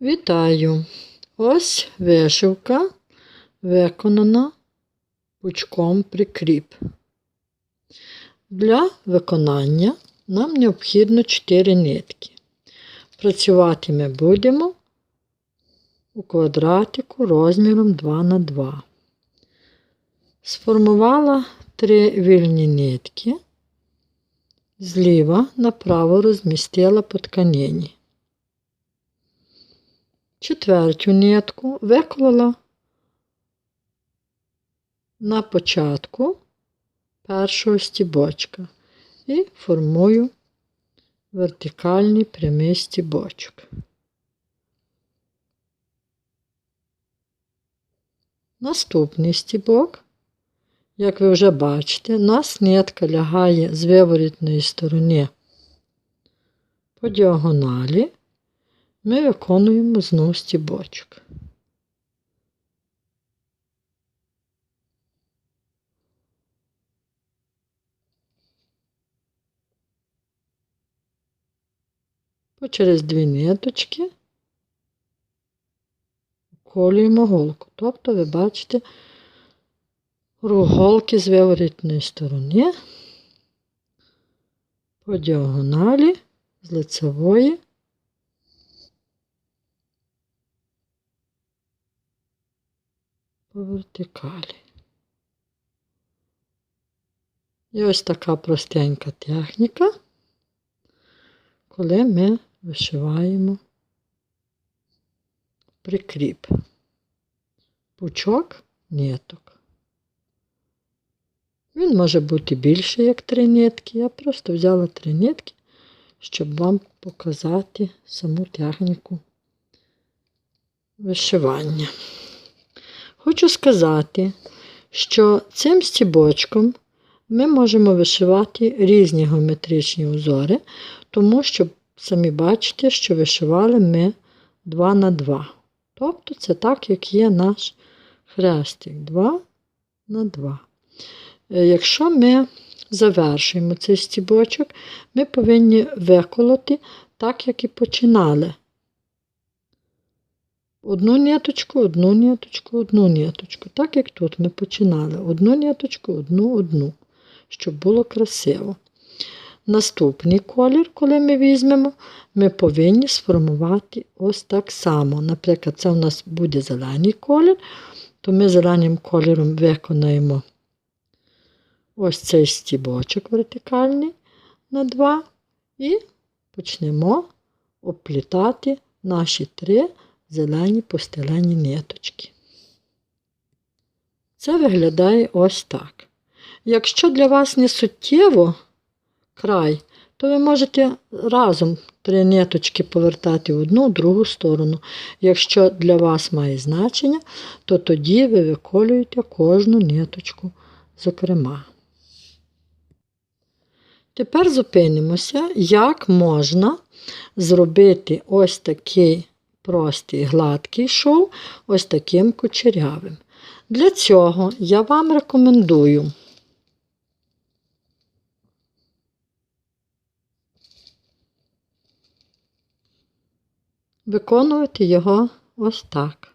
Вітаю! Ось вишивка виконана пучком прикріп. Для виконання нам необхідно 4 нитки. Працювати ми будемо у квадратику розміром 2 на 2. Сформувала 3 вільні нитки, зліва направо розмістила по тканині. Четверту нитку виклала на початку першого стібочка і формую вертикальний прямий стібочок. Наступний стібок, як ви вже бачите, у нас нитка лягає з виворітної сторони по діагоналі ми виконуємо знову стібочок. Через дві ниточки колюємо голку. Тобто, ви бачите рух голки з виворітної сторони по діагоналі з лицевої по вертикалі. І ось така простенька техніка, коли ми вишиваємо прикріп, пучок ниток. Він може бути більше, як три нитки. Я просто взяла три нитки, щоб вам показати саму техніку вишивання. Хочу сказати, що цим стібочком ми можемо вишивати різні геометричні узори, тому що, самі бачите, що вишивали ми 2 на 2. Тобто це так, як є наш хрестик 2 на 2. Е, якщо ми завершуємо цей стібочок, ми повинні виколоти так, як і починали. Одну ниточку, одну ниточку, одну ниточку. Так як тут ми починали. Одну ниточку, одну, одну, щоб було красиво. Наступний колір, коли ми візьмемо, ми повинні сформувати ось так само. Наприклад, це у нас буде зелений колір, то ми зеленим кольором виконаємо ось цей стібочок вертикальний на два і почнемо оплітати наші три зелені постелені ниточки. Це виглядає ось так. Якщо для вас не суттєво край, то ви можете разом три ниточки повертати в одну, в другу сторону. Якщо для вас має значення, то тоді ви виколюєте кожну ниточку зокрема. Тепер зупинимося, як можна зробити ось такий простий гладкий шов ось таким кучерявим. Для цього я вам рекомендую виконувати його ось так.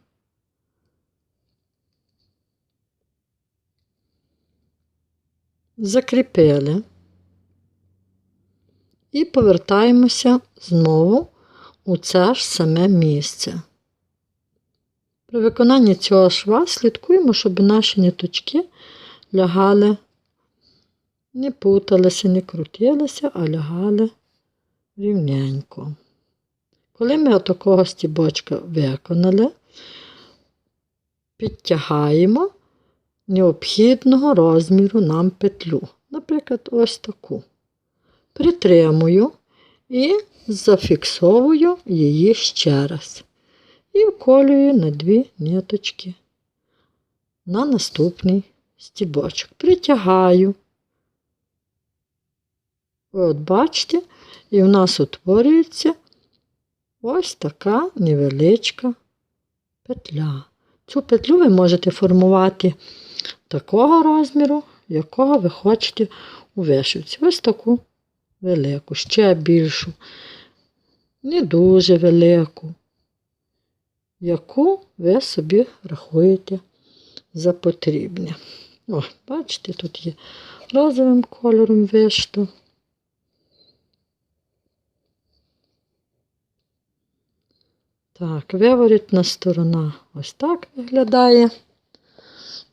Закріпили і повертаємося знову у це ж саме місце. При виконанні цього шва слідкуємо, щоб наші ниточки лягали, не путалися, не крутилися, а лягали рівненько. Коли ми отакого стібочка виконали, підтягаємо необхідного розміру нам петлю. Наприклад, ось таку. Притримую і зафіксовую її ще раз. І вколюю на дві ниточки на наступний стібочок. Притягаю. От бачите, і в нас утворюється ось така невеличка петля. Цю петлю ви можете формувати такого розміру, якого ви хочете у вишивці. Ось таку велику, ще більшу, не дуже велику. яку ви собі рахуєте за потрібне. О, бачите, тут є розовим кольором вишито. Так, виворітна сторона ось так виглядає.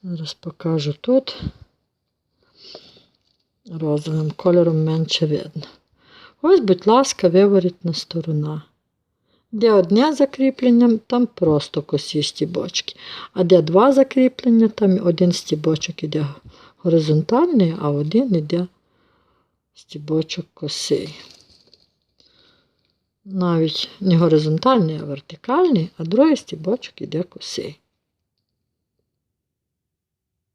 Зараз покажу тут. Розовим кольором менше видно. Ось, будь ласка, виворітна сторона. Де одне закріплення, там просто косі стібочки. А де два закріплення, там один стібочок іде горизонтальний, а один іде стібочок косий. Навіть не горизонтальний, а вертикальний, а другий стібочок іде косий.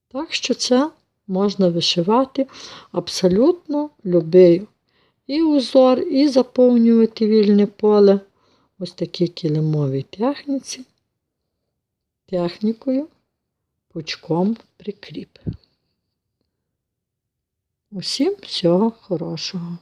Так що це можна вишивати абсолютно любий і узор, і заповнювати вільне поле. Ось такій килимовій техніці, технікою, пучком прикріп. Усім всього хорошого.